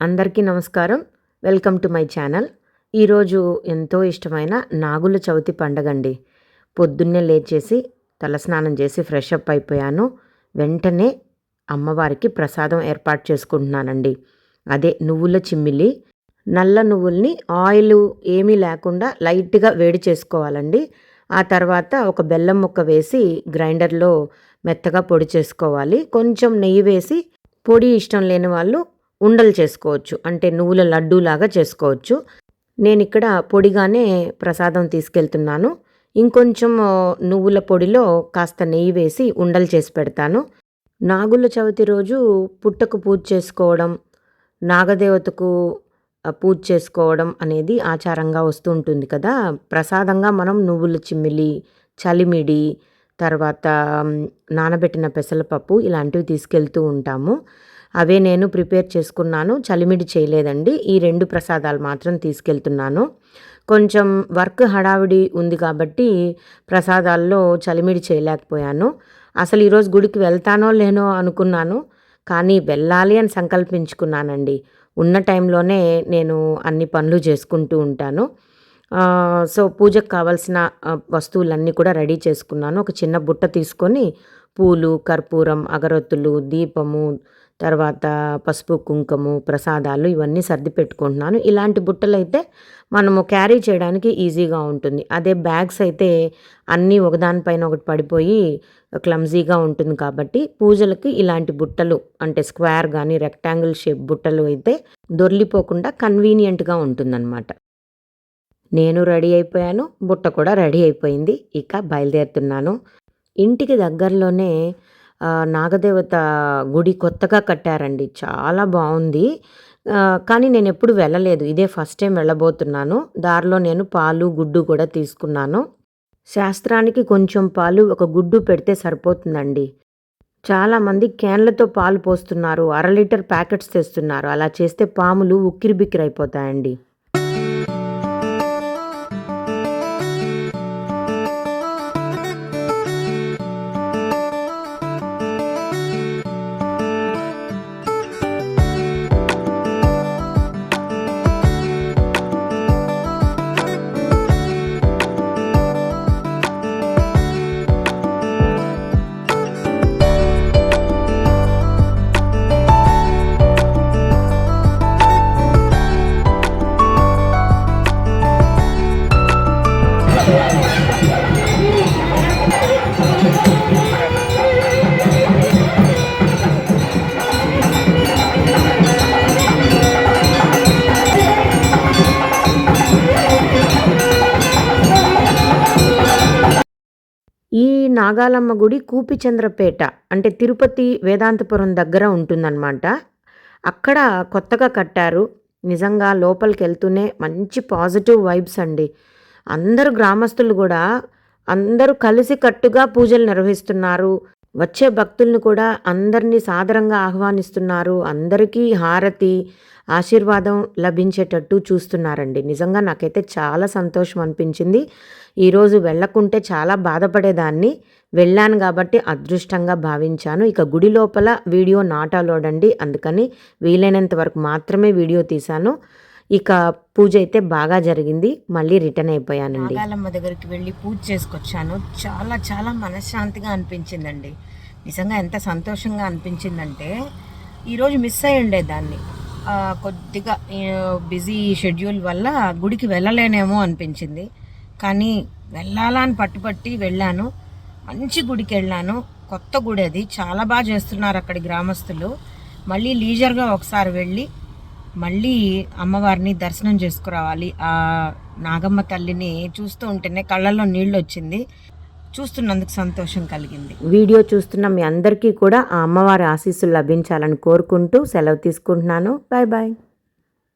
అందరికీ నమస్కారం. Welcome to my channel. ఈరోజు ఎంతో ఇష్టమైన నాగుల చవితి పండగ అండి పొద్దున్నే లేచేసి తలస్నానం చేసి ఫ్రెష్ అప్ అయిపోయాను. వెంటనే అమ్మవారికి ప్రసాదం ఏర్పాటు చేసుకుంటున్నానండి. అదే నువ్వుల చిమ్మిలి. నల్ల నువ్వుల్ని ఆయిల్ ఏమీ లేకుండా లైట్గా వేడి చేసుకోవాలండి. ఆ తర్వాత ఒక బెల్లం ముక్క వేసి గ్రైండర్లో మెత్తగా పొడి చేసుకోవాలి. కొంచెం నెయ్యి వేసి పొడి ఇష్టం లేని వాళ్ళు ఉండలు చేసుకోవచ్చు. అంటే నువ్వుల లడ్డూలాగా చేసుకోవచ్చు. నేను ఇక్కడ పొడిగానే ప్రసాదం తీసుకెళ్తున్నాను. ఇంకొంచెం నువ్వుల పొడిలో కాస్త నెయ్యి వేసి ఉండలు చేసి పెడతాను. నాగుల చవితి రోజు పుట్టకు పూజ చేసుకోవడం నాగదేవతకు పూజ చేసుకోవడం అనేది ఆచారంగా వస్తూ ఉంటుంది కదా. ప్రసాదంగా మనం నువ్వుల చిమ్మిలి చలిమిడి తర్వాత నానబెట్టిన పెసరపప్పు ఇలాంటివి తీసుకెళ్తూ ఉంటాము. అవే నేను ప్రిపేర్ చేసుకున్నాను చలిమిడి చేయలేదండి. ఈ రెండు ప్రసాదాలు మాత్రం తీసుకెళ్తున్నాను. కొంచెం వర్క్ హడావిడి ఉంది కాబట్టి ప్రసాదాల్లో చలిమిడి చేయలేకపోయాను. అసలు ఈరోజు గుడికి వెళ్తానో లేనో అనుకున్నాను కానీ వెళ్ళాలి అని సంకల్పించుకున్నానండి. ఉన్న టైంలోనే నేను అన్ని పనులు చేసుకుంటూ ఉంటాను. సో పూజకు కావాల్సిన వస్తువులన్నీ కూడా రెడీ చేసుకున్నాను. ఒక చిన్న బుట్ట తీసుకొని పూలు కర్పూరం అగరొత్తులు దీపము తర్వాత పసుపు కుంకుమ ప్రసాదాలు ఇవన్నీ సర్ది పెట్టుకుంటున్నాను. ఇలాంటి బుట్టలు అయితే మనము క్యారీ చేయడానికి ఈజీగా ఉంటుంది. అదే బ్యాగ్స్ అయితే అన్నీ ఒకదానిపైన ఒకటి పడిపోయి క్లమ్జీగా ఉంటుంది కాబట్టి పూజలకి ఇలాంటి బుట్టలు అంటే స్క్వేర్ కానీ రెక్టాంగిల్ షేప్ బుట్టలు అయితే దొర్లిపోకుండా కన్వీనియంట్గా ఉంటుందన్నమాట. నేను రెడీ అయిపోయాను. బుట్ట కూడా రెడీ అయిపోయింది. ఇక బయలుదేరుతున్నాను. ఇంటికి దగ్గరలోనే నాగదేవత గుడి కొత్తగా కట్టారండి. చాలా బాగుంది. కానీ నేను ఎప్పుడు వెళ్ళలేదు. ఇదే ఫస్ట్ టైం వెళ్ళబోతున్నాను. దారిలో నేను పాలు గుడ్డు కూడా తీసుకున్నాను. శాస్త్రానికి కొంచెం పాలు ఒక గుడ్డు పెడితే సరిపోతుందండి. చాలామంది క్యాన్లతో పాలు పోస్తున్నారు. అర లీటర్ ప్యాకెట్స్ తెస్తున్నారు. అలా చేస్తే పాములు ఉక్కిరిబిక్కిరైపోతాయండి ఈ నాగాలమ్మ గుడి కూపిచంద్రపేట అంటే తిరుపతి వేదాంతపురం దగ్గర ఉంటుందన్నమాట. అక్కడ కొత్తగా కట్టారు. నిజంగా లోపలికి వెళ్తూనే మంచి పాజిటివ్ వైబ్స్ అండి. అందరూ గ్రామస్తులు కూడా అందరూ కలిసి కట్టుగా పూజలు నిర్వహిస్తున్నారు. వచ్చే భక్తులను కూడా అందరినీ సాదరంగా ఆహ్వానిస్తున్నారు. అందరికీ హారతి ఆశీర్వాదం లభించేటట్టు చూస్తున్నారండి. నిజంగా నాకైతే చాలా సంతోషం అనిపించింది. ఈరోజు వెళ్ళకుంటే చాలా బాధపడేదాన్ని. వెళ్ళాను కాబట్టి అదృష్టంగా భావించాను. ఇక గుడి లోపల వీడియో నాటాలోడండి. అందుకని వీలైనంత వరకు మాత్రమే వీడియో తీశాను. ఇక పూజ అయితే బాగా జరిగింది. మళ్ళీ రిటర్న్ అయిపోయానండి. నాగాలమ్మ దగ్గరికి వెళ్ళి పూజ చేసుకొచ్చాను. చాలా చాలా మనశ్శాంతిగా అనిపించిందండి. నిజంగా ఎంత సంతోషంగా అనిపించిందంటే ఈరోజు మిస్ అయి ఉండే దాన్ని కొద్దిగా బిజీ షెడ్యూల్ వల్ల గుడికి వెళ్ళలేనేమో అనిపించింది. కానీ వెళ్ళాలని పట్టుపట్టి వెళ్ళాను. మంచి గుడికి వెళ్ళాను. కొత్త గుడి అది. చాలా బాగా చేస్తున్నారు అక్కడి గ్రామస్తులు. మళ్ళీ లీజర్గా ఒకసారి వెళ్ళి మళ్ళీ అమ్మవారిని దర్శనం చేసుకురావాలి. ఆ నాగమ్మ తల్లిని చూస్తూ ఉంటేనే కళ్ళల్లో నీళ్ళు వచ్చింది చూస్తున్నందుకు సంతోషం కలిగింది. వీడియో చూస్తున్న మీ అందరికీ కూడా ఆ అమ్మవారి ఆశీస్సులు లభించాలని కోరుకుంటూ సెలవు తీసుకుంటున్నాను. Bye bye.